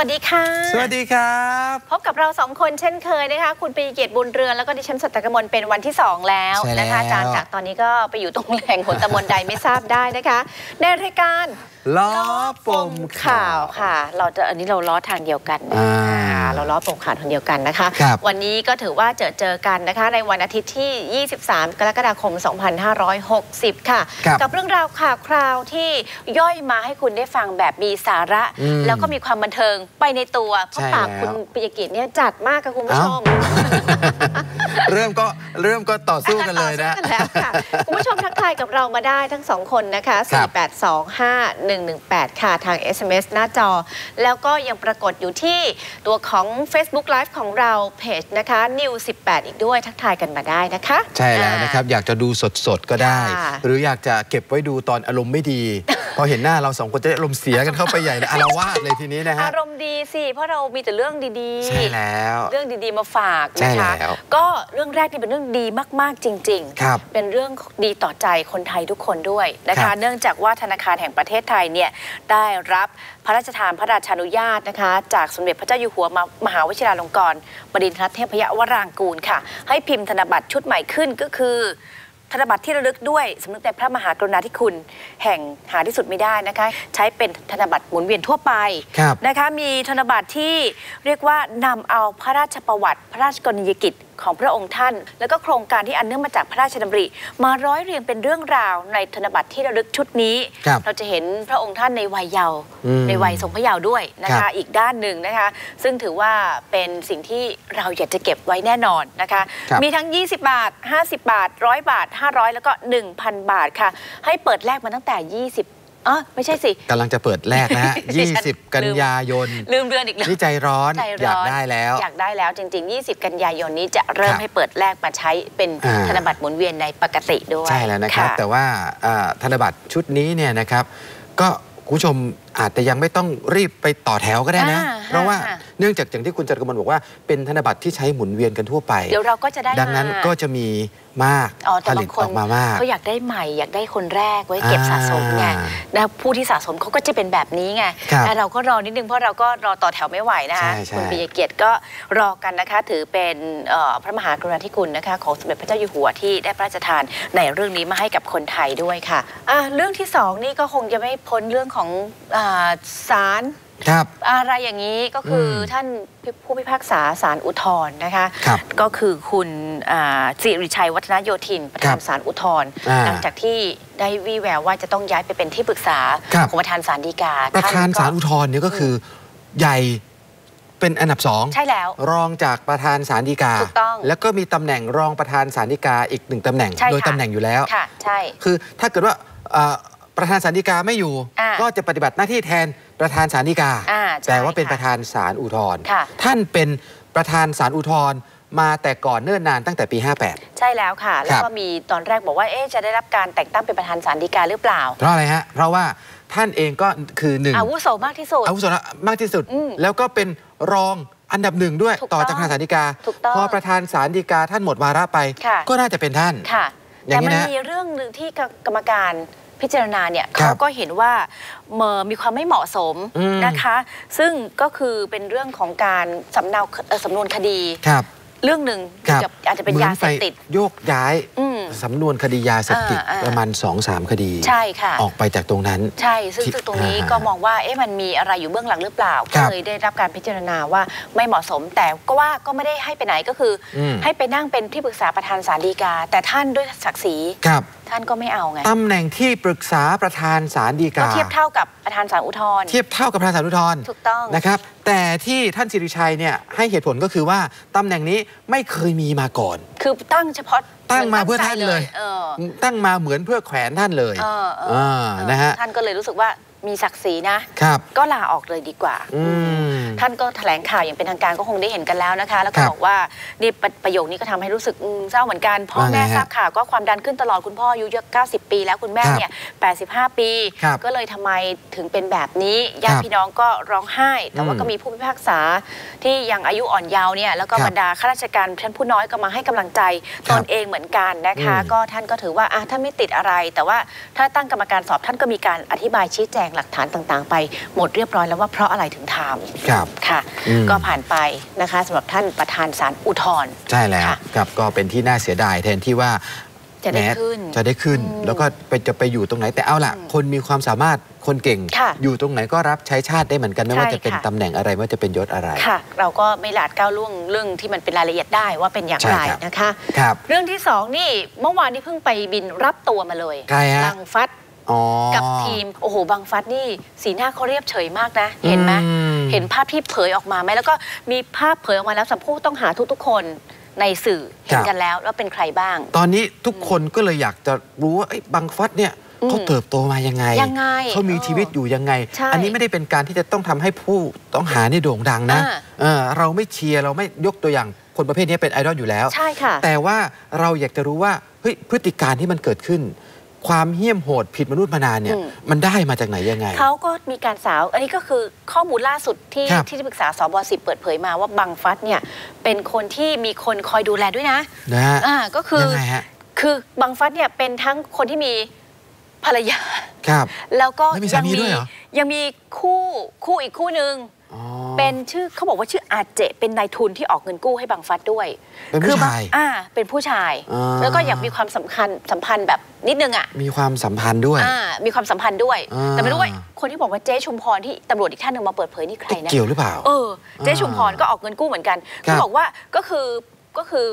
วัสดีค่ะ สวัสดีครับ พบกับเราสองคนเช่นเคยนะคะ คุณปีเกียรติบุญเรือนแล้วก็ดิฉันสัตกมลเป็นวันที่ 2 แล้วใช่แล้วนะคะอาจารย์จากตอนนี้ก็ไปอยู่ตรงแหล่งหนตำบลใดไม่ทราบได้นะคะ ในรายการล้อปมข่าวค่ะ เราจะอันนี้เราล้อทางเดียวกันอ่าอ่าเราล้อปมข่าวทางเดียวกันนะคะครับวันนี้ก็ถือว่าเจอเจอกันนะคะ ในวันอาทิตย์ที่ 23 กรกฎาคม 2560 ค่ะครับกับเรื่องราวข่าวคราวที่ย่อยมาให้คุณได้ฟังแบบมีสาระอืมแล้วก็มีความบันเทิงไปในตัวเพราะใช่ปากแล้วคุณปิยกิจเนี่ยจัดมากค่ะคุณผู้ชม เริ่มก็ เริ่มก็ต่อสู้กันเลยนะต่อสู้กันแล้วค่ะคุณผู้ชมทักทายกับเรามาได้ทั้งสองคนนะคะครับ4825118 ค่ะทาง SMS หน้าจอ แล้วก็ยังปรากฏอยู่ที่ตัวของ Facebook Live ของเราเพจนะคะ New 18 อีกด้วยทักทายกันมาได้นะคะ ใช่แล้วนะครับ อยากจะดูสดๆ ก็ได้ค่ะหรืออยากจะเก็บไว้ดูตอนอารมณ์ไม่ดี พอเห็นหน้าเราสองคนจะอารมณ์เสียกันเข้าไปใหญ่เลยอารวาสเลยทีนี้นะฮะอารมณ์ดีสิเพราะเรามีแต่เรื่องดีๆใช่แล้ว เรื่องดีๆมาฝากใช่นะคะแล้วก็เรื่องแรกนี่เป็นเรื่องดีมากๆจริงครับเป็นเรื่องดีต่อใจคนไทยทุกคนด้วยนะครัคะบเนื่องจากว่าธนาคารแห่งประเทศไทยเนี่ยได้รับพระราชทานพระราชานุญาตนะคะจากสมเด็จพระเจ้าอยู่หัวมามหาวชิราลงกรณ์บดินทรเทพยวรางกูลค่ะ ให้พิมพ์ธนบัตรชุดใหม่ขึ้นก็คือธนบัตรที่ระลึกด้วยสำนึกในพระมหากรุณาธิคุณแห่งหาที่สุดไม่ได้นะคะ ใช้เป็นธนบัตรหมุนเวียนทั่วไปครับนะคะมีธนบัตรที่เรียกว่านำเอาพระราชประวัติ พระราชกรณียกิจ ของพระองค์ท่าน แล้วก็โครงการที่อันเนื่องมาจากพระราชดำริ มาร้อยเรียงเป็นเรื่องราวในธนบัตรที่ระลึกชุดนี้ครับเราจะเห็นพระองค์ท่านในวัยเยาว์อืมในวัยทรงพระเยาว์ด้วยนะครัคะบอีกด้านหนึ่งนะคะ ซึ่งถือว่าเป็นสิ่งที่เราอยากจะเก็บไว้แน่นอนนะคะครับมีทั้ง 20 บาท 50 บาท 100 บาท 500 แล้วก็ 1,000 บาทค่ะ ให้เปิดแลกมาตั้งแต่ 20 อ๋อไม่ใช่สิ กำลังจะเปิดแรกนะฮะ ดิฉัน20 กันยายนลืมเดือนอีกแล้ว นี่ใจร้อนใจอยาร้กอนได้แล้ว อยากได้แล้วจริง ๆ 20 กันยายนนี้จะเริ่คมรับให้เปิดแลกมาใช้เป็นอ่า ธนบัตรหมุนเวียนในปกติด้วยใช่แล้วนะครับ แต่ว่าอ่าธนบัตรชุดนี้เนี่ยนะครับ ก็คุณผู้ชมอาจจะยังไม่ต้องรีบไปต่อแถวก็ได้นะ อ่าเพราะว่าค่ะ เนื่องจากอย่างที่คุณจตุกมลบอกว่าเป็นธนบัตรที่ใช้หมุนเวียนกันทั่วไป เดี๋ยวเราก็จะได้ดังนั้นมา ก็จะมี มากอ๋อผแต่ลิบาตงคอนอกมามากเขาอยากได้ใหม่อยากได้คนแรกไว้เก็บอ่าสะสมไงนะผู้ที่สะสมเขาก็จะเป็นแบบนี้ไงครับแต่เราก็รอนิดนึงเพราะเราก็รอต่อแถวไม่ไหวนะคะใช่ใช่คุณปิยเกียรติก็รอกันนะคะ ถือเป็นเอ่อพระมหากรุณาธิคุณนะคะของสมเด็จพระเจ้าอยู่หัวที่ได้พระราชทานในเรื่องนี้มาให้กับคนไทยด้วยค่ะอะเรื่องที่สองนี่ก็คงจะไม่พ้นเรื่องของอาศาล ครับอะไรอย่างนี้ก็คืออมท่านผู้พิพากษาศาลอุทธรณ์นะคะครับก็คือคุณอ่าสิริชัยวัฒนโยธิน ประธานครับศาลอุทธรณ์อ่า หลังจากที่ได้วิแววว่าจะต้องย้ายไปเป็นที่ปรึกษาครับ ของประธานศาลฎีกาประธานก็ศาลอุทธรณ์เนี่ยก็คือใหญ่เป็นอันดับสองใช่แล้ว รองจากประธานศาลฎีกา ถูกต้องแล้วก็มีตำแหน่งรองประธานศาลฎีกาอีกหนึ่งตำแหน่ง ใช่ค่ะโดยตำแหน่งอยู่แล้ว ค่ะ ใช่ คือถ้าเกิดว่าเอ่อประธานศาลฎีกาไม่อยู่ อ่าก็จะปฏิบัติหน้าที่แทน ประธานศาลฎีกาอ่าใช่แต่ว่าเป็นค่ะประธานศาลอุทธรณ์ค่ะท่านเป็นประธานศาลอุทธรณ์มาแต่ก่อนเนิ่นนานตั้งแต่ปี 58 ใช่แล้วค่ะ แล้วก็มีตอนแรกบอกว่าเอ๊ะจะได้รับการแต่งตั้งเป็นประธานศาลฎีกาหรือเปล่า เพราะอะไรฮะ เพราะว่าท่านเองก็คือหนึ่งอาวุโสมากที่สุดอาวุโสมากที่สุดอืมแล้วก็เป็นรองอันดับหนึ่งด้วยถูกต่อต้องจากประธานศาลฎีกาถูกต้องพอประธานศาลฎีกาท่านหมดวาระไปค่ะก็น่าจะเป็นท่านค่ะอย่าแต่งนี้มันนะมีเรื่องหนึ่งที่กรรมการ พิจารณาเนี่ยครัเขาบก็เห็นว่าเมอมีความไม่เหมาะสมอืมนะคะ ซึ่งก็คือเป็นเรื่องของการสำเนาเอ่อสำนวนคดีครับเรื่องหนึ่งครับเกี่ยวกับอาจจะเป็นยาเสพติดหมือนไปโยกย้ายอืมสำนวนคดียาเสพติดอ่าอ่าประมาณ2อสามคดี ใช่ค่ะ ออกไปจากตรงนั้น ใช่ ซึ่งที่ซึ่งตรงนี้อ่าก็มองว่าเอ๊ะมันมีอะไรอยู่เบื้องหลังหรือเปล่าครัก็บเลยได้รับการพิจารณาว่าไม่เหมาะสม แต่ก็ว่าก็ไม่ได้ให้ไปไหนก็คืออมให้ไปนั่งเป็นที่ปรึกษาประธานศาลฎีกา แต่ท่านด้วยศักดิ์ศรีครับ ท่านก็ไม่เอาไงตำแหน่งที่ปรึกษาประธานศาลฎีก็กาเทียบเท่ากับประธานศาลอุทธรณ์เทียบเท่ากับประธานศาลอุทธรณ์ถูกต้องนะครับ แต่ที่ท่านสิริชัยเนี่ยให้เหตุผลก็คือว่าตำแหน่งนี้ไม่เคยมีมาก่อน คือตั้งเฉพาะตั้งมาเพื่อท่านเลยเออตั้งมาเหมือนเพื่อแขวนท่านเลยเออเอออ่านะฮะท่านก็เลยรู้สึกว่ามีศักดิ์ศรีนะครับก็ลาออกเลยดีกว่า อืม ท่านก็แถลงข่าวอย่างเป็นทางการก็คงได้เห็นกันแล้วนะคะ แล้วก็ครับบอกว่านี่ประประโยคนี้ก็ทำให้รู้สึกอืมเศร้าเหมือนกันพ่อว่าไงแม่ฮะทราบข่าวก็ความดันขึ้นตลอดคุณพ่ออายุเยอะ90 ปี แล้วคุณแม่ครับเนี่ย85 ปีครับก็เลยทำไมถึงเป็นแบบนี้ญาคติรับพี่น้องก็ร้องไห้ แต่ว่าอืมก็มีผู้พิพากษาที่ยังอายุอ่อนเยาว์เนี่ยแล้วก็ครับบรรดาข้าราชการชั้นผู้น้อยก็มาให้กำลังใจครัตบนเองเหมือนกันนะคะอืมก็ท่านก็ถือว่าอะท่านไม่ติดอะไร แต่ว่าถ้าตั้งกรรมการสอบท่านก็มีการอธิบายชี้แจงหลักฐานต่าง ๆ ไปหมดเรียบร้อยแล้วว่าเพราะอะไรถึงทำครับค่ะอืม ก็ผ่านไปนะคะสำหรับท่านประธานศาลอุทธรณ์ ใช่แล้วค่ะครับก็เป็นที่น่าเสียดายแทนที่ว่าจะได้แม้ขึ้นจะได้ขึ้น อืมแล้วก็ไปจะไปอยู่ตรงไหนแต่เอาล่ะอืมคนมีความสามารถคนเก่ง ค่ะอยู่ตรงไหนก็รับใช้ชาติได้เหมือนกันไม่ว่าใช่จะเป็นค่ะ ตำแหน่งอะไรไม่ว่าจะเป็นยศอะไร ค่ะ เราก็ไม่หลาดก้าวล่วงเรื่องที่มันเป็นรายละเอียดได้ว่าเป็นอย่างใช่ไรครับ นะคะ ครับ เรื่องที่สองนี่เมื่อวานนี้เพิ่งไปบินรับตัวมาเลยใครฮะ บังฟัดอ๋อกับทีม โอ้โหบังฟัดนี่สีหน้าเขาเรียบเฉยมากนะ เห็นไหมอืม เห็นภาพที่เผยออกมาไหมแล้วก็มีภาพเผยออกมาแล้วสำหรับผู้ต้องหาทุกๆคนในสื่อเห็นกันแล้วว่าเป็นใครบ้าง ตอนนี้ทุกคนก็เลยอยากจะรู้ว่าไอ้ยบังฟัดเนี่ยอืมเขาเติบโตมายังไงยังไงเขามีเออชีวิตอยู่ยังไง ใช่อันนี้ไม่ได้เป็นการที่จะต้องทำให้ผู้ต้องหาเนี่ยโด่งดังนะอ่า เออเราไม่เชียร์เราไม่ยกตัวอย่างคนประเภทนี้เป็นไอดอลอยู่แล้ว ใช่ค่ะ แต่ว่าเราอยากจะรู้ว่าเฮ้ยพฤติการที่มันเกิดขึ้น ความเหี้ยมโหดผิดมนุษย์มานานเนี่ยอืมมันได้มาจากไหนยังไง เขาก็มีการสาว อันนี้ก็คือข้อมูลล่าสุดที่ครับที่ที่ปรึกษาสบสิบเปิดเผยมาว่าบังฟัดเนี่ยเป็นคนที่มีคนคอยดูแลด้วยนะนะฮะอ่าก็คือยังไงฮะคือบังฟัดเนี่ยเป็นทั้งคนที่มีภรรยาครับแล้วก็แล้วมีสามีด้วยเหรอยังมีคู่คู่อีกคู่หนึ่งอ๋อ เป็นชื่อเขาบอกว่าชื่ออาเจเป็นนายทุนที่ออกเงินกู้ให้บังฟัดด้วย เป็นผู้คือชายอ่าเป็นผู้ชายอ่าแล้วก็อยากมีความสำคัญสัมพันธ์แบบนิดนึงอะมีความสัมพันธ์ด้วยอ่ามีความสัมพันธ์ด้วยอ่าแต่ไม่รู้ว่าคนที่บอกว่าเจ๊ชุมพรที่ตำรวจอีกท่านหนึ่งมาเปิดเผยนี่ใครนะเกี่ยวหรือเปล่าเออเจ๊อ่าชุมพรก็ออกเงินกู้เหมือนกันครัเขาบบอกว่าก็คือก็คือ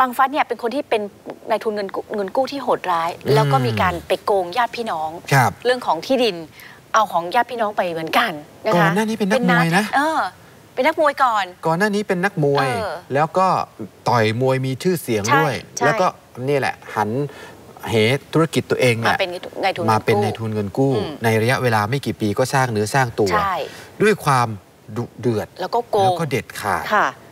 บางฟัดเนี่ยเป็นคนที่เป็นนายทุนเงินกู้เงินกู้ที่โหดร้าย แล้วก็มีการไปโกงญาติพี่น้องครับเรื่องของที่ดิน เอาของญาติพี่น้องไปเหมือนกันนะคะก่อนหน้านี้เป็นนักมวยนะเออเป็นนักมวยก่อน ก่อนหน้านี้เป็นนักมวยเออแล้วก็ต่อยมวยมีชื่อเสียงใช่ด้วยใช่แล้วก็นี่แหละหันเหธุรกิจตัวเองมาเนี่ยเป็นนายทุนมาเป็นงิในกู้ทุนเงินกู้อืมในระยะเวลาไม่กี่ปีก็สร้างเนื้อสร้างตัวใช่ด้วยความดุเดือด แล้วก็โกแล้วงก็เด็ดขาดค่ะอ่า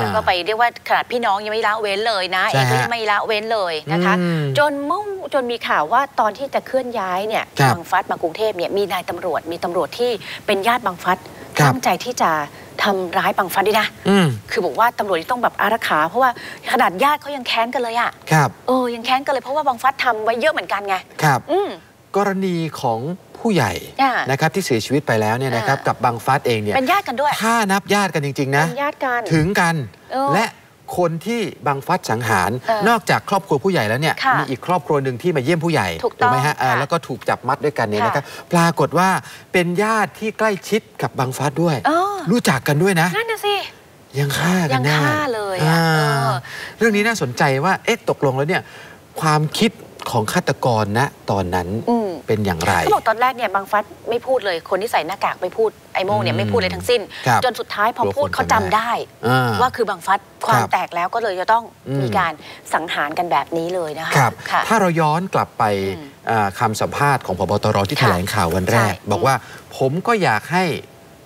แล้วก็ไปเรียกว่าขนาดพี่น้องยังไม่ละเว้นเลยนะใช่เองก็ฮะยังไม่ละเว้นเลยนะคะอืมจนเมื่อจนมีข่าวว่าตอนที่จะเคลื่อนย้ายเนี่ยครับบางฟัดมากรุงเทพเนี่ยมีนายตำรวจมีตำรวจที่เป็นญาติบางฟัดครับตั้งใจที่จะทำร้ายบางฟัดด้วยนะอืมคือบอกว่าตำรวจที่ต้องแบบอารักขา เพราะว่าขนาดญาติเขายังแค้นกันเลยอะครับ เออ ยังแค้นกันเลยเพราะว่าบางฟัดทำไว้เยอะเหมือนกันไง ครับ อืมกรณีของ ผู้ใหญ่อ่านะครับที่เสียชีวิตไปแล้วเนี่ยนะครับอ่ากับบังฟัดเองเนี่ยเป็นญาติกันด้วย ถ้านับญาติกันจริง ๆ นะเป็นญาติกันถึงกันเออและคนที่บังฟัดสังหารเออนอกจากครอบครัวผู้ใหญ่แล้วเนี่ยค่ะมีอีกครอบครัวหนึ่งที่มาเยี่ยมผู้ใหญ่ถูกต้องไหมฮะอ่าค่ะแล้วก็ถูกจับมัดด้วยกันเนี่ยค่ะนะครับปรากฏว่าเป็นญาติที่ใกล้ชิดกับบังฟัดด้วยเออรู้จักกันด้วยนะนั่นน่ะสิยังฆ่ากัยันงได้ฆ่าเลยอะอ่าเออเรื่องนี้น่าสนใจว่าเอ๊ะตกลงแล้วเนี่ยความคิด ของฆาตกรณตอนนั้นอืมเป็นอย่างไรเขาบอกตอนแรกเนี่ยบางฟัดไม่พูดเลย คนที่ใส่หน้ากากไม่พูดไอโม่งเนี่ยอืมไม่พูดเลยทั้งสิ้นครับจนสุดท้ายพอกลัวพูดคนเขาจำจำได้ได้อ่าว่าคือบางฟัดความครับแตกแล้วก็เลยจะต้องอืมมีการสังหารกันแบบนี้เลยนะคะครับค่ะถ้าเราย้อนกลับไปอืมอ่าคำสัมภาษณ์ของพบตรที่ค่ะแถลงข่าววันแรกใช่บอกว่าผมก็อยากให้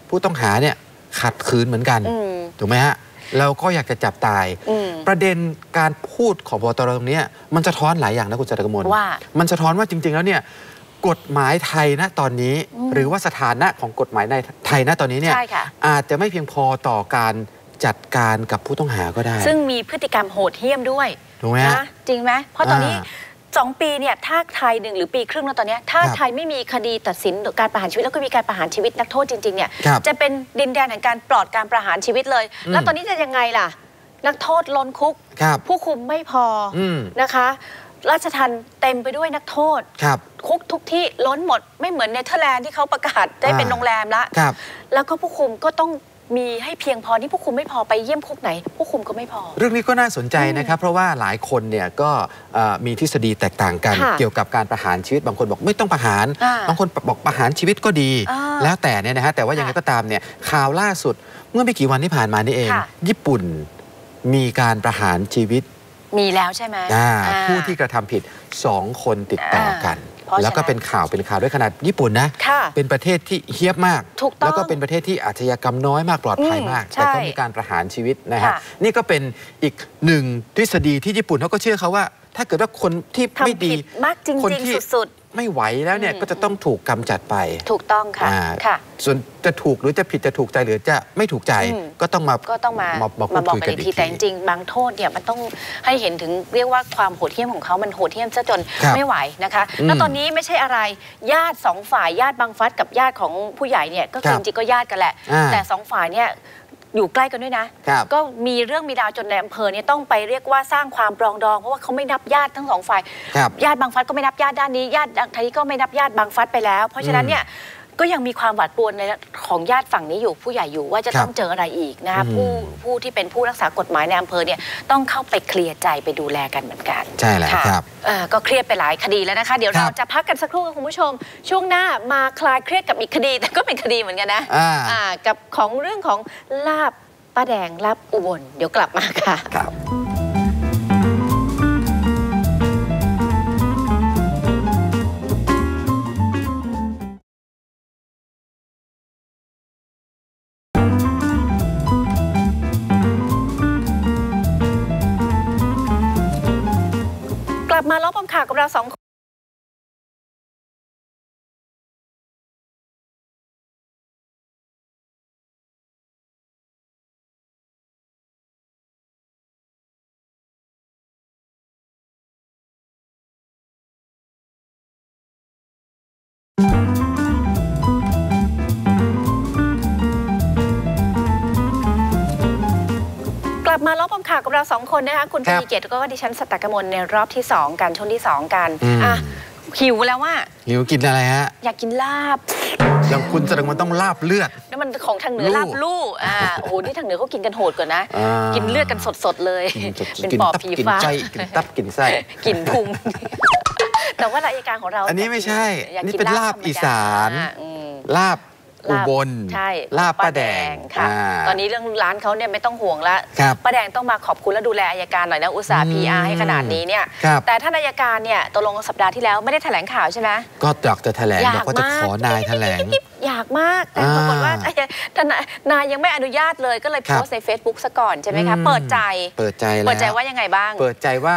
ผู้ต้องหาเนี่ยขัดขืนเหมือนกันอืมถูกไหมฮะ เราก็อยากจะจับตายอืมประเด็นการพูดของพบตรตรงเนี้ยมันจะท้อนหลายอย่างนะคุณจตุกมลว่า มันสะท้อนว่าจริง ๆ แล้วเนี่ยกฎหมายไทยนะตอนนี้อืมหรือว่าสถานะของกฎหมายในไทยนะตอนนี้เนี่ยใช่ค่ะอาจจะไม่เพียงพอต่อการจัดการกับผู้ต้องหาก็ได้ ซึ่งมีพฤติกรรมโหดเหี้ยมด้วยถูกไหมฮะนะจริงไหมเพราะตอนนี้ อ่าสองปีเนี่ยถ้าไทยหนึ่งหรือปีครึ่งแล้วตอนเนี้ยถ้าครับไทยไม่มีคดีตัดสินหรือการประหารชีวิตแล้วก็มีการประหารชีวิตนักโทษจริงๆเนี่ยครับจะเป็นดินแดนแห่งการปลอดการประหารชีวิตเลยอืมแล้วตอนนี้จะยังไงล่ะ นักโทษล้นคุกครับผู้คุมไม่พอออืมนะคะ ราชทันเต็มไปด้วยนักโทษครับคุกทุกที่ล้นหมดไม่เหมือนเนเธอร์แลนด์ที่เขาประกาศได้เป็นอ่าโรงแรมละครับแล้วก็ผู้คุมก็ต้อง มีให้เพียงพอนี่ผู้คุมไม่พอไปเยี่ยมคุกไหน ผู้คุมก็ไม่พอ เรื่องนี้ก็น่าสนใจนะครับ เพราะว่าหลายคนเนี่ยก็เอ่อมีทฤษฎีแตกต่างกันค่ะเกี่ยวกับการประหารชีวิตบางคนบอกไม่ต้องประหารอ่าบางคนบอกประหารชีวิตก็ดีอ่าแล้วแต่เนี่ยนะฮะแต่ว่ายังไงค่ะก็ตามเนี่ยข่าวล่าสุดเมื่อไม่กี่วันที่ผ่านมานี่เองค่ะญี่ปุ่นมีการประหารชีวิตมีแล้วใช่ไหมอ่าอ่าผู้ที่กระทำผิดสองคนติดต่อกัน อ่าเพราะฉะนั้นแล้วก็เป็นข่าวเป็นข่าวด้วยขนาดญี่ปุ่นนะค่ะเป็นประเทศที่เฮี้ยบมากถูกต้องแล้วก็เป็นประเทศที่อาชญากรรมน้อยมากปลอดภัยมากอืมแต่ก็ใช่มีการประหารชีวิตนะฮะค่ะนี่ก็เป็นอีกหนึ่งทฤษฎีที่ญี่ปุ่นเขาก็เชื่อเขาว่า ถ้าเกิดว่าคนที่ไม่ทำดีผิดมากจริงคนที่ๆสุด ไม่ไหวแล้วเนี่ยอืมก็จะต้องถูกกำจัดไป ถูกต้องค่ะอ่าค่ะ ส่วนจะถูกหรือจะผิดจะถูกใจหรือจะไม่ถูกใจอืมก็ต้องมาก็ต้องมามามาพูมาดบอกคุยกักันนอีกอีทีกแต่ทีจริงๆบางโทษเนี่ยมันต้องให้เห็นถึงเรียกว่าความโหดเหี้ยมของเขามันโหดเหี้ยมซะจนครับไม่ไหวนะคะอืมแล้วตอนนี้ไม่ใช่อะไรญาติสองฝ่ายญาติบางฟัดกับญาติของผู้ใหญ่เนี่ยก็คือครัจบริงๆก็ญาติกันแหละอ่าแต่สองฝ่ายเนี่ย อยู่ใกล้กันด้วยนะ ครับก็มีเรื่องมีราวจนในอำเภอเนี่ยต้องไปเรียกว่าสร้างความปรองดอง เพราะว่าเขาไม่นับญาติทั้งสองฝ่ายครับญาติบางฟัดก็ไม่นับญาติด้านนี้ญาติทางนี้ก็ไม่นับญาติบางฟัดไปแล้ว เพราะฉะนั้นเนี่ย ก็ยังมีความหวาดกลัวในของญาติฝั่งนี้อยู่ผู้ใหญ่อยู่ว่าจะครับต้องเจออะไรอีกนะคะอืมผู้ผู้ที่เป็นผู้รักษากฎหมายในอำเภอเนี่ยต้องเข้าไปเคลียร์ใจไปดูแลกันเหมือนกัน ใช่แล้วะครับเอ่อก็เครียดไปหลายคดีแล้วนะคะ เดี๋ยวครัเราบจะพักกันสักครู่ค่ะคุณผู้ชม ช่วงหน้ามาคลายเครียดกับอีกคดีแต่ก็เป็นคดีเหมือนกันนะอ่าอ่ากับของเรื่องของลาบป้าแดงลาบอุบลเดี๋ยวกลับมาค่ะครับ กลับมาล้อมปมข่าวกับเราสองคน มาล้อมปมข่าวกับเราสองคนนะคะคุณครัปีบเกียรติแล้วก็ดิฉันสตตกมลในรอบที่2กันช่วงที่2กันอืมอะหิวแล้วว่าหิวกินอะไรฮะ อยากกินลาบอย่างคุณแสดงมันต้องลาบเลือดนั่นมันของทางเหนือลู่ลาบลู่อ่าโอ้โหนี่ทางเหนือเขากินกันโหดกว่านะอ่ากินเลือดกันสดๆเลยกินสดเป็นกินปอบตับผีกินฟ้าไส้กินตับกินไส้กินพุงแต่ว่ารายการของเรา อันนี้ไม่ใช่อยากนี่กิเป็นลาบธรรมดอีสานอืมลาบ อุบลใช่ลาบป้าแดงค่ะอ่าตอนนี้เรื่องร้านเขาเนี่ยไม่ต้องห่วงละครับป้าแดงต้องมาขอบคุณและดูแลอายการหน่อยนะอุตส่าห์อืมพีอาร์ให้ขนาดนี้เนี่ยครับแต่ท่านอายการเนี่ยตกลงสัปดาห์ที่แล้วไม่ได้แถลงข่าวใช่ไหมก็อยากจะแถลงอยากบอกว่าจะมากขอนายแถลงอยากมากแต่ปรากฏว่าอ่าทนายนายยังไม่อนุญาตเลยก็เลยคโพรับสต์ใน Facebook ซะก่อนใช่ไหมคะอืมเปิดใจเปิดใจแล้วเปิดใจว่ายังไงบ้าง เปิดใจว่า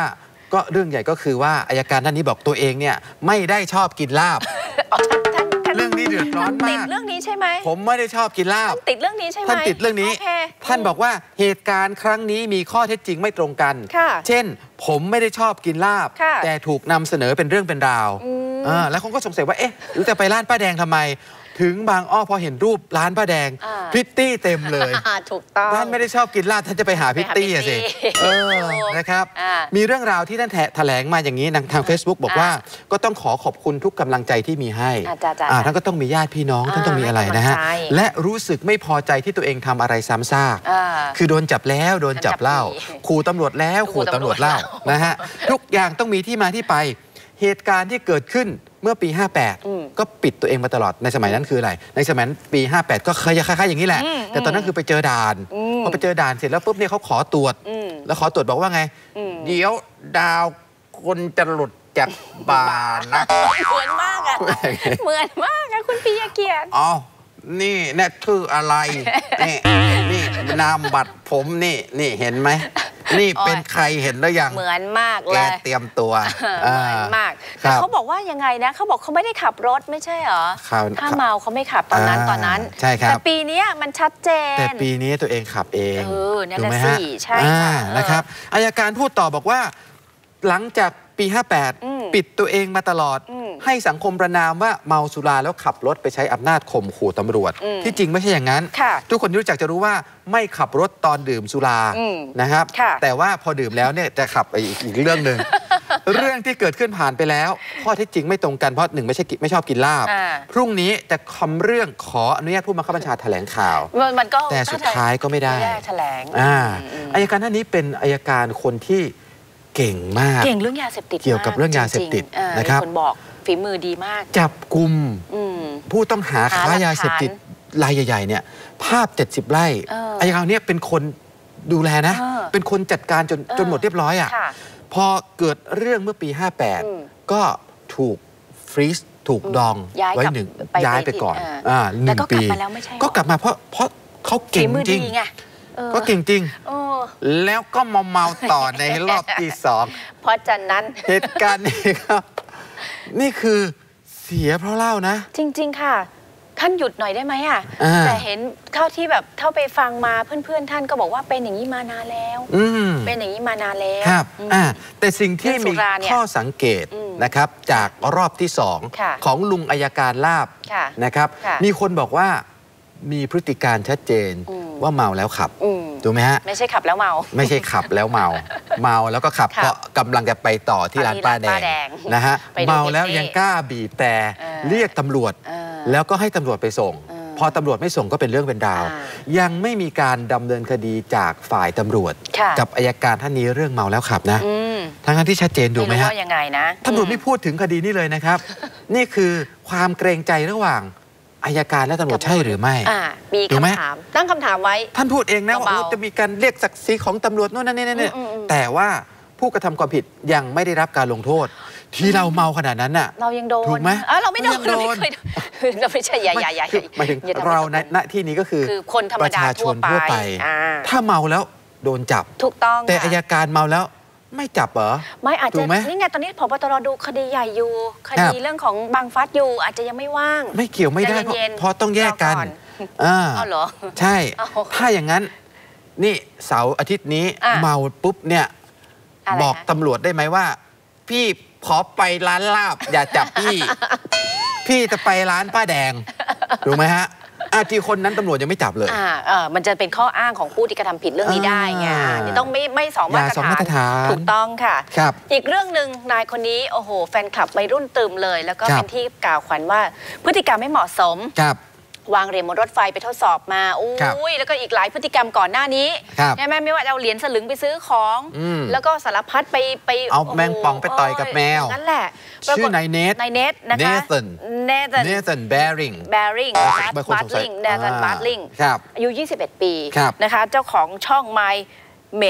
ก็เรื่องใหญ่ก็คือว่าอายการท่านนี้บอกตัวเองเนี่ยไม่ได้ชอบกินลาบอ๋อท่า นท่านเรื่องนี้เดือดร้อนติมาดกเรื่องนี้ใช่ไหมผมไม่ได้ชอบกินลาบท่านติดเรื่องนี้ใช่ไหมท่านติดเรื่องนี้โเคท่านบอกว่าเหตุการณ์ครั้งนี้มีข้อเท็จจริงไม่ตรงกันค่ะเช่น ผมไม่ได้ชอบกินลาบค่ะแต่ถูกนำเสนอเป็นเรื่องเป็นราวอืมอ่าแล้วคนก็สงสัยว่าเอ๊ะหรือจะไปร้านป้าแดงทำไม ถึงบางอ้อพอเห็นรูปร้านป้าแดงอ่าพริตตี้เต็มเลยอ่าถูกต้องท่านไม่ได้ชอบกินลาบท่านจะไปหาพริตตี้อะสิไปหาพริตตี้เออนะครับอ่ามีเรื่องราวที่ท่านแถแถลงมาอย่างนี้ทาง Facebook บอกว่า ก็ต้องขอขอบคุณทุกกำลังใจที่มีให้อ่าจ้ะจ้ะอ่าท่านก็ต้องมีญาติพี่น้องอ่าท่านต้องมีอะไรนะฮะให้กำลังใจและรู้สึกไม่พอใจที่ตัวเองทำอะไรซ้ำซากอ่าคือโดนจับแล้วโดนจับเหล้าจับผีขู่ตำรวจแล้วขู่ขู่ตำรวจตำรวจเล่าแล้วนะฮะทุกอย่างต้องมีที่มาที่ไปเหตุการณ์ที่เกิดขึ้น เมื่อปีอืม58 ก็ปิดตัวเองมาตลอดในสมัยนั้นคืออะไร ในสมัยนั้นปี 58 ก็เคยคล้ายๆอย่างนี้แหละอืมแต่ตอนนั้นคือไปเจอด่านอืมพอไปเจอด่านเสร็จแล้วปุ๊บเนี่ยเขาขอตรวจอืมแล้วขอตรวจบอกว่าไงอืมเดี๋ยวดาวคนจะหลุดจากบานนะเหมือนมากอะเหมือนมากอะคุณปียเกียรติอ๋อนี่เนี่ยชื่ออะไร นี่นี่นามบัตรผมนี่นี่เห็นไหม นี่เป็นใครเห็นหรือยังเหมือนมากแกเลยเตรียมตัวเหมือนมากคแต่รับเขาบอกว่ายังไงนะเขาบอกเขาไม่ได้ขับรถไม่ใช่เหรอครับถ้าเมาเขาไม่ขับตอนนั้นอ่าตอนนั้นใช่ครับแต่ปีเนี้ยมันชัดเจนแต่ปีนี้ตัวเองขับเองเออนั่นถูกน่ะไหมสิฮะใช่ค่ะอ่าเออนะครับอายการพูดต่อบอกว่า หลังจาก ปีอืม58 ปิดตัวเองมาตลอดอืมให้สังคมประนามว่าเมาสุราแล้วขับรถไปใช้อำนาจข่มขู่ตำรวจอืมที่จริงไม่ใช่อย่างนั้นค่ะทุกคนที่รู้จักจะรู้ว่าไม่ขับรถตอนดื่มสุราอืมนะครับค่ะแต่ว่าพอดื่มแล้วเนี่ยจะขับไปอีกอีกเรื่องหนึ่งเรื่องที่เกิดขึ้นผ่านไปแล้ว ข้อเท็จจริงไม่ตรงกันเพราะหนึ่งไม่ใช่กิไม่ชอบกินลาบอ่าพรุ่งนี้จะคำเรื่องขออนุญาตผู้บังคับบัญชาแถลงข่าวมันมันก็แต่สุดท้ายก็ไม่ได้ไม่ได้แถลงอ่าอืมอายการท่านนี้เป็นอายการคนที่ เก่งมาก เก่งเรื่องยาเสพติดเกี่ยวกับเรื่องยาเสพติดจงๆอ่านะครับมีคนบอกฝีมือดีมาก จับกลุ่มอืมผู้ต้องหาหาค้าหลักยาเสพติดฐรายใหญ่ ๆ เนี่ย ภาพ 70 ไร่เออออายการเนี่ยเป็นคนดูแลนะเออเป็นคนจัดการจนเออจนหมดเรียบร้อยอะค่ะพอเกิดเรื่องเมื่อปีอืม58 ก็ถูกฟรีซถูกดองย้ายไว้กลับหนึ่งไปย้ายไปที่ก่อนอ่าอ่าหแต่นึ่งก็กปีลับมาแล้วไม่ใช่เหรอก็กลับมาเพราะเพราะเขาฝีเก่งมือจดีริงไงออ ก็เก่งจริงเออแล้วก็มาเมาต่อในรอบที่สองเพราะฉะนั้นเหตุการณ์นี้ครับ นี่คือเสียเพราะเหล้านะ จริง ๆ ค่ะท่านหยุดหน่อยได้ไหมอะอ่าแต่เห็นเท่าที่แบบเท่าไปฟังมาเพื่อนๆ ท่านก็บอกว่าเป็นอย่างนี้มานานแล้วอืมเป็นอย่างนี้มานานแล้วครับอืมอ่าแต่สิ่งที่เรื่องสุมีราเนี่ยข้อสังเกตอืมนะครับจากรอบที่สองค่ะของลุงอายการลาบค่ะนะครับค่ะมีคนบอกว่า มีพฤติการชัดเจนอืมว่าเมาแล้วขับอืมถูกไหมฮะไม่ใช่ขับแล้วเมา ไม่ใช่ขับแล้วเมา เมาแล้วก็ขับค่ะเพราะกำลังจะไปต่อที่ร้านที่ป้าร้านแดป้าแดงงนะฮะไปดูเมาแล้วเท่ๆยังกล้าบีบแต่เออเรียกตำรวจเออแล้วก็ให้ตำรวจไปส่งเออพอตำรวจไม่ส่งก็เป็นเรื่องเป็นราวอ่ายังไม่มีการดำเนินคดีจากฝ่ายตำรวจค่ะกับอายการท่านนี้เรื่องเมาแล้วขับนะอืมทั้งๆที่ชัดเจนดูไหมรู้ฮะว่ายังไงนะตำรวจอืไม่พูดถึงคดีนี้เลยนะครับ นี่คือความเกรงใจระหว่าง อายการและตำรวจใช่หรือไม่อ่ามีถูกไหมคำถามตั้งคำถามไว้ ท่านพูดเองนะว่าเบาๆโอ้จะมีการเรียกศักดิ์ศรีของตำรวจโน่นนั่นนี่นั่นเนี่ยอืมอืมอืมแต่ว่าผู้กระทำความผิดยังไม่ได้รับการลงโทษ ที่เราเมาขนาดนั้นน่ะ เรายังโดนถูกไหมเออเราไม่โดนเราเรายังโดนไม่เคยโดนคือเราไม่ใช่อย่าอย่าอย่าคือหมายถึงอย่ทำให้เราในสังคมณที่นี้ก็คือคือคนธรรมประดาชาชทั่วนไปทั่วไปอ่าถ้าเมาแล้วโดนจับถูกต้องแต่ค่ะอายการเมาแล้ว ไม่จับเหรอ ไม่อาจถูจะกไหมนี่ไงตอนนี้พบตรดูคดีใหญ่อยู่คครัดีบเรื่องของบางฟัดอยู่ อาจจะยังไม่ว่าง ไม่เกี่ยวไม่ได้เพราะใจเย็นๆเพราะต้องแยกกันรอก่อนอ่าเอาเหรอใช่เอาถ้าอย่างนั้น นี่เสาร์อาทิตย์นี้อะเมาปุ๊บเนี่ยอะไรบอกฮะตำรวจได้ไหมว่า พี่ขอไปร้านลาบ อย่าจับพี่ พี่จะไปร้านป้าแดงถูกไหมฮะ อาทีคนนั้นตำรวจยังไม่จับเลยอ่าเออมันจะเป็นข้ออ้างของผู้ที่กระทำผิดเรื่องนี้ได้ไงอ่าอ่านี่ต้องไม่ไม่สองอย่ามาตรสองฐานมาตรฐานถูกต้องค่ะ ครับ อีกเรื่องหนึ่งนายคนนี้โอ้โห แฟนคลับวัยรุ่นตืมเลย แล้วก็ครับ เป็นที่กล่าวขวัญว่าพฤติกรรมไม่เหมาะสม ครับ วางเหรียญบนรถไฟไปทดสอบมาอุครับ้ยแล้วก็อีกหลายพฤติกรรมก่อนหน้านี้ครับใช่ไหมไม่ว่าจะเอาเหรียญสลึงไปซื้อของอืมแล้วก็สารพัดไปไปเอาโโหแมงป่องไปต่อยกับแมวนั่นแหละชื่อนายเนทนายเนทนะคะ Nathan เนทันเนสันแบริงแบริงบางคนบาสร์งสัยลิงเนทันอ่าบาร์ลิงครับอายุ 21 ปีครับนะคะเจ้าของช่อง My m a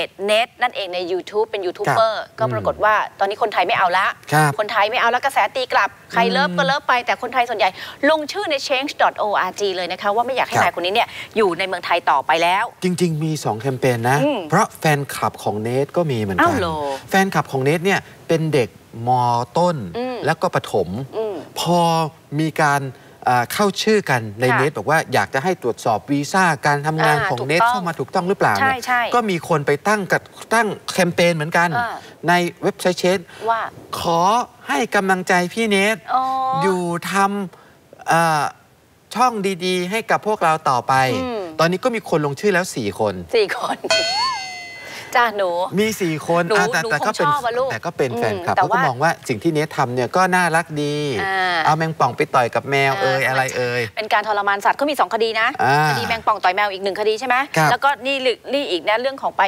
d n e t นั่นเองใน YouTube เป็นยูทูบเบอร์ก็ปรากฏว่าตอนนี้คนไทยไม่เอาละครับคนไทยไม่เอาแล้วกระแสตีกลับ ใครเลิฟก็เลิฟไปแต่คนไทยส่วนใหญ่ ลงชื่อใน change.org เลยนะคะ ว่าไม่อยากให้ครับนายคนนี้เนี่ยอยู่ในเมืองไทยต่อไปแล้ว จริง ๆ มี 2 แคมเปญนะอืมเพราะแฟนคลับของเนทก็มีเหมือนกัอ้าวเหรอแฟนคลับของเนทเนี่ยเป็นเด็กมต้นอืมแล้วก็ประถมอืมพอมีการอ่า เข้าชื่อกันในค่ะเนทบอกว่าอยากจะให้ตรวจสอบวีซ่าการทำงานอ่าของถูกเนทต้องเข้ามาถูกต้องหรือเปล่าใช่เนี่ยใช่ก็มีคนไปตั้งกัดตั้งแคมเปญเหมือนกันอ่าในเว็บไซต์เชนว่าขอให้กำลังใจพี่เนทอ๋ออยู่ทำเอ่อช่องดีๆ ให้กับพวกเราต่อไปอืมตอนนี้ก็มีคนลงชื่อแล้ว 4 คนสี่คน จ้าหนู มี4คนหนูอะแต่หนูแต่ก็คงเป็นชอบอะลูกแต่ก็เป็นแฟนคลับอืมแต่เขาก็ว่ามองว่าสิ่งที่เนททำเนี่ยก็น่ารักดี อ่า เอาแมงป่องไปต่อยกับแมวอ่าเอ่ยอะไรเอ่ยเป็นการทรมานสัตว์เขามี 2 คดีนะ อ่าคดีแมงป่องต่อยแมวอีกหนึ่งคดีใช่ไหมครับแล้วก็นี่ลึนี่อีกนะเรื่องของไป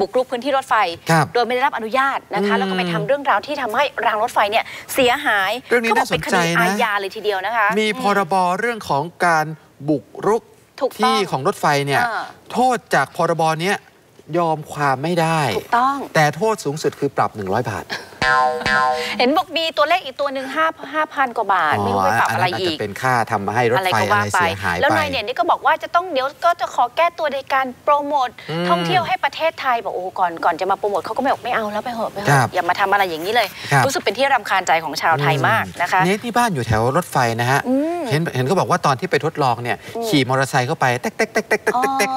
บุกรุกพื้นที่รถไฟ ครับโดยไม่ได้รับอนุญาตนะคะ อืมแล้วก็ไปทำเรื่องราวที่ทำให้รางรถไฟเนี่ยเสียหายเรื่องนี้เขาบอกเป็นคดีน่าสนใจนะอาญาเลยทีเดียวนะคะ มีอืพรบเรื่องของการบุกรุกถูกต้องที่ของรถไฟเนี่ยอ่าโทษจากพรบเนี้ย ยอมความไม่ได้ ถูกต้อง แต่โทษสูงสุดคือปรับ 100 บาทเห็นบอกมีตัวเลขอีกตัวหนึ่งห้าห้าพันกว่าบาท ไม่รู้ไปปรับอะไรนนั้นอาจอีจะกเป็นค่าทำให้รถอะไรไฟก็อะว่าไรไปเสียหายแล้วไปนายเนี่ยนี่ก็บอกว่าจะต้องเดี๋ยวก็จะขอแก้ตัวในการโปรโมทอืมท่องเที่ยวให้ประเทศไทยบอกโอ้ก่อนก่อนจะมาโปรโมทเขาก็ไม่บอกไม่เอาแล้วไปเหอะไปเหครัอะบอย่ามาทำอะไรอย่างนี้เลยครับรู้สึกเป็นที่รำคาญใจของชาวไทยมากนะคะเนทที่บ้านอยู่แถวรถไฟนะฮะอืมเห็นเห็นเขาบอกว่าตอนที่ไปทดลองเนี่ยอืมขี่มอเตอร์ไซค์เข้าไปเต๊กเต๊กเต๊กเต๊กเต๊กอ๋อเต๊ก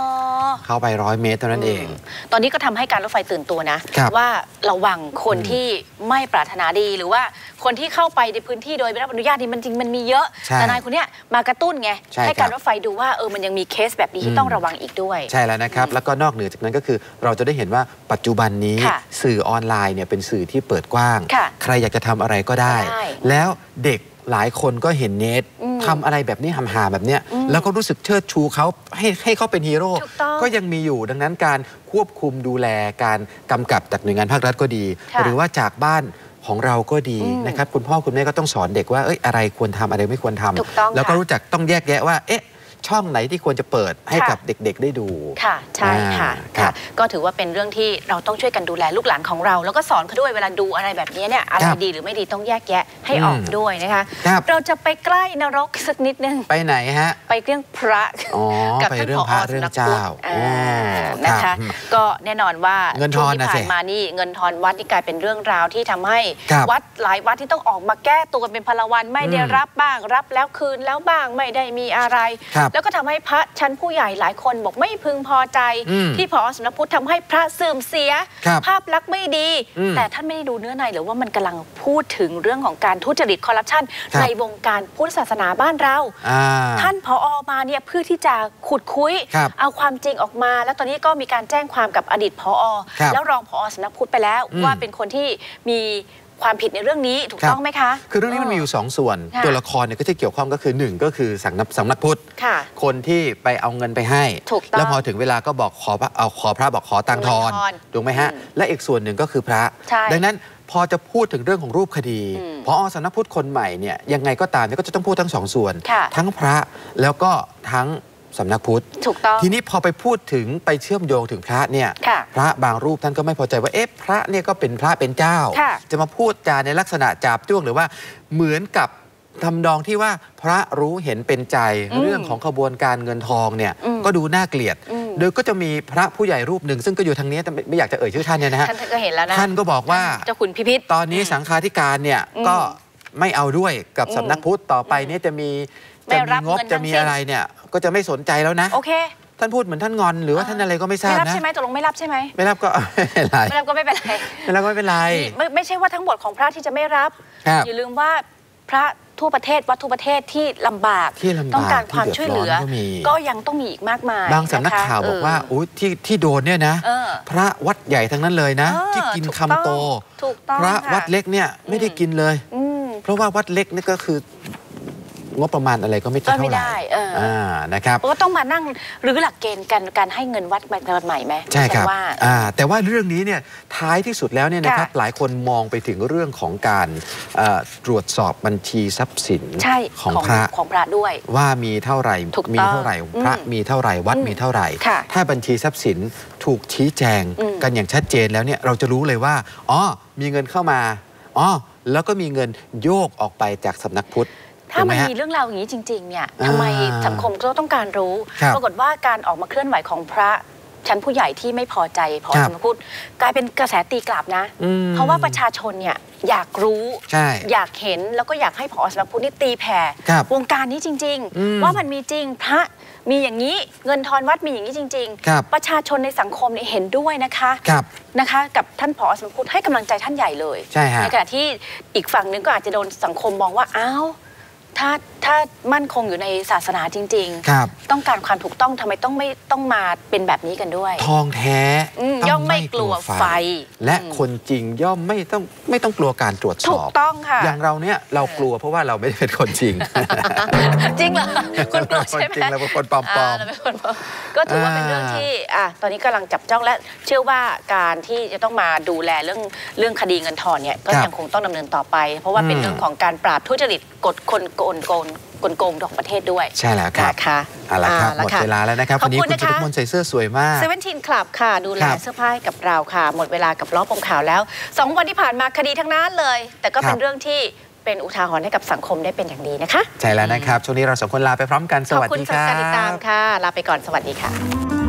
เข้าไปร้อยเมตรเท่านั้นเอง ตอนนี้ก็ทำให้การรถไฟตื่นตัวนะครับว่าระวังคนอืมที่ไม่ปรารถนาดีหรือว่าคนที่เข้าไปในพื้นที่โดยไม่ได้รับอนุญาตนี่มันจริงมันมีเยอะใช่แต่นายคนเนี้ยมากระตุ้นไงใช่ให้คการัรบรถไฟดูว่าเออมันยังมีเคสแบบนี้ที่อืมต้องระวังอีกด้วย ใช่แล้วนะครับ แล้วก็นอกเหนือจากนั้นก็คือ เราจะได้เห็นว่าปัจจุบันนี้ค่ะสื่อออนไลน์เนี่ยเป็นสื่อที่เปิดกว้างค่ะใครอยากจะทำอะไรก็ได้ได้ แล้วเด็ก หลายคนก็เห็นเนทอืมทำอะไรแบบนี้หำหาแบบเนี้ยอืมแล้วก็รู้สึกเชิดชูเขาให้ให้เขาเป็นฮีโร่ถูกต้องก็ยังมีอยู่ดังนั้นการควบคุมดูแลการกำกับจากหน่วยงานภาครัฐก็ดีค่ะหรือว่าจากบ้านของเราก็ดีอืมนะครับ คุณพ่อคุณแม่ก็ต้องสอนเด็กว่าเอ้ยอะไรควรทำอะไรไม่ควรทำถูกต้องแล้วก็ค่ะรู้จักต้องแยกแยะว่าเอ๊ะ ช่องไหนที่ควรจะเปิดให้ค่ะกับเด็กๆได้ดู ค่ะ ใช่ค่ะอ่าครัค่ะบก็ถือว่าเป็นเรื่องที่เราต้องช่วยกันดูแลลูกหลานของเรา แล้วก็สอนเขาด้วยเวลาดูอะไรแบบนี้เนี่ยอะไรครับดีหรือไม่ดีต้องแยกแยะให้ออกอืมด้วยนะคะครับเราจะไปใกล้นรกสักนิดนึง ไปไหนฮะ ไปเรื่องพระอ๋อกับไปท่านเรื่อผงพระอเรื่องสำนักเจ้าพุทธอ๋ออ่านะครัคะบก็แน่นอนว่าเงินทช่วองนที่น่ะผ่าสินมานี่เงินทอนวัดนี่กลายเป็นเรื่องราวที่ทำให้ครับวัดหลายวัดที่ต้องออกมาแก้ตัวกันเป็นพลวันไม่ได้อืมรับบ้างรับแล้วคืนแล้วบ้างไม่ได้มีอะไรครับแล้วก็ทำให้พระชั้นผู้ใหญ่หลายคนบอกไม่พึงพอใจอืมที่พอสำนักพุทธทำให้พระเสื่อมเสียครับภาพลักษณ์ไม่ดีอืมแต่ท่านไม่ได้ดูเนื้อในหรือว่ามันกำลังพูดถึงเรื่องของการทุจริตคอร์รัปชันครับในวงการพุทธศาสนาบ้านเราอ่าท่านผออมาเนี่ยเพื่อที่จะขุดคุยครับเอาความจริงออกมา แล้วตอนนี้ก็มีการแจ้งความกับอดีตผอครับแล้วรองผอสำนักพุทธไปแล้วอืมว่าเป็นคนที่มี ความผิดในเรื่องนี้ถูกครับต้องไหมคะ คือเรื่องนี้มันมีอยู่สองส่วนค่ะตัวละครเนี่ยก็จะเกี่ยวข้องก็คือหนึ่งก็คือสำนักสำนักพุทธค่ะคนที่ไปเอาเงินไปให้ถูกต้องแล้วพอถึงเวลาก็บอกขอพระเอาขอพระบอกขอตังค์ทอนเงินทอนถูกไหมฮะอืมและอีกส่วนหนึ่งก็คือพระใช่ดังนั้นพอจะพูดถึงเรื่องของรูปคดีอืมพอสำนักพุทธคนใหม่เนี่ยยังไงก็ตามเนี่ยก็จะต้องพูดทั้งสองส่วนค่ะทั้งพระแล้วก็ทั้ง สำนักพุทธ ถูกต้อง ทีนี้พอไปพูดถึงไปเชื่อมโยงถึงพระเนี่ยค่ะพระบางรูปท่านก็ไม่พอใจว่า เอ๊ะ พระเนี่ยก็เป็นพระเป็นเจ้าค่ะจะมาพูดจาในลักษณะจาบจ้วงหรือว่าเหมือนกับทำนองที่ว่าพระรู้เห็นเป็นใจอืมเรื่องของขบวนการเงินทองเนี่ยอืมก็ดูน่าเกลียดอืมโดยก็จะมีพระผู้ใหญ่รูปหนึ่ง ซึ่งก็อยู่ทางนี้แต่ไม่ไม่อยากจะเอ่ยชื่อท่านเนี่ยนะฮะท่านก็เห็นแล้วนะท่านก็บอกว่าเจ้าคุณพิพิธตอนนี้สังฆาธิการเนี่ยอืมก็ไม่เอาด้วยกับอืมสำนักพุทธต่อไปเนี่ยจะมี ไม่จะรัมีบงบเงินจะทั้งมีสิ้นอะไรเนี่ย ก็จะไม่สนใจแล้วนะ โอเค ท่านพูดเหมือนท่านงอนหรือว่าท่านอะไรก็ไม่ทราบไม่รับนะใช่ไหมตกลงไม่รับใช่ไหมไม่รับก็ไม่เป็นไรไม่รับก็ไม่เป็นไรไม่รับก็ไม่เป็นไรนี่ไม่ไม่ใช่ว่าทั้งหมดของพระที่จะไม่รับครับอย่าลืมว่าพระทั่วประเทศวัดทั่วประเทศที่ลำบากที่ลำบากต้องการความช่วยเหลือที่เดือดร้อนก็มีก็ยังต้องมีอีกมากมาย บางสำนักะคะข่าวบอกว่าเอุ๊ยที่ที่โดนเนี่ยนะเออพระวัดใหญ่ทั้งนั้นเลยนะเออที่กินถูกคำโตต้องถูกต้องพระค่ะวัดเล็กเนี่ยไม่ได้กินเลยอืมเพราะว่าวัดเล็กนี่ก็คือ งบประมาณอะไรก็ไม่ก็เท่าไม่ไหร่ได้เออออ่านะครับก็ต้องมานั่งหรือหลักเกณฑ์การการให้เงินวัดใหม่ไหมใช่ครับฉันว่าอ่าแต่ว่าเรื่องนี้เนี่ยท้ายที่สุดแล้วเนี่ยนะครับค่ะหลายคนมองไปถึงเรื่องของการเอ่อตรวจสอบบัญชีทรัพย์สินใช่ของพระของพระด้วย ว่ามีเท่าไหร่ถูกต้องมีเท่าไหร่พระอืมมีเท่าไหร่วัดอืมมีเท่าไหร่ค่ะถ้าบัญชีทรัพย์สินถูกชี้แจงอืมกันอย่างชัดเจนแล้วเนี่ยเราจะรู้เลยว่าอ๋อมีเงินเข้ามาอ๋อแล้วก็มีเงินโยกออกไปจากสำนักพุทธ ถ้าถูกไหมันฮะมีเรื่องราวอย่างนี้จริงๆเนี่ยอ่าทำไมสังคมก็ต้องการรู้ครับปรากฏว่าการออกมาเคลื่อนไหวของพระชั้นผู้ใหญ่ที่ไม่พอใจพอครับสมพุทธกลายเป็นกระแสตีกลับนะอืมเพราะว่าประชาชนเนี่ยอยากรู้ใช่อยากเห็นแล้วก็อยากให้พอสมพุทธนี่ตีแผ่ครับวงการนี้จริงอืมๆว่ามันมีจริงพระมีอย่างนี้เงินทอนวัดมีอย่างนี้จริงครับประชาชนในสังคมเนี่ยเห็นด้วยนะคะครับนะคะ กับท่านผอสมพุทธให้กำลังใจท่านใหญ่เลยใช่ฮะขณะที่อีกฝั่งหนึงก็อาจจะโดนสังคมมองว่าอ้าว ถ้าถ้ามั่นคงอยู่ในศาสนาจริงครับๆต้องการความถูกต้องทำไมต้องไม่ต้องมาเป็นแบบนี้กันด้วยทองแท้อืมต้ย่อมไม่กลัวไฟและอืม คนจริงย่อมไม่ต้องไม่ต้องกลัวการตรวจสถูอกบต้องค่ะ อย่างเราเนี่ยเรากลัวเพราะว่าเราไม่ได้เป็นคนจริง จริงเหรอคุณกลัวคนใช่ไหมจริงเราเป็นคนปลอมอ่าเราเป็นคนปลอมก็ถือว่าเป็นเรื่องที่อะตอนนี้กำลังจับจ้องและเชื่อว่าการที่จะต้องมาดูแลเรื่องเรื่องคดีเงินทอนเนี่ยก็ครับยังคงต้องดำเนินต่อไป เพราะว่าเป็นอืมเรื่องของการปราบทุจริตกดคนโกงโกงกลโกงของประเทศด้วยๆใช่แล้วครับนะคะเอาละครับหมดเวลาแล้วนะครับขอบวันนี้คุณคุณนะจตุคะมนต์ใส่เสื้อสวยมากเซเว่นทีนคลับค่ะ ดูแลครับเสื้อผ้าให้กับเราค่ะ หมดเวลากับล้อปมข่าวแล้วสองวันที่ผ่านมาคดีทั้งนั้นเลย แต่ก็เป็ครันบเรื่องที่เป็นอุทาหรณ์ให้กับสังคมได้เป็นอย่างดีนะคะ ใช่แล้วนะครับ ช่วงนี้เราสองคนลาไปพร้อมกันสขอบวัสคุณดีคสำหรัรับการติดตามบค่ะ ลาไปก่อน สวัสดีค่ะ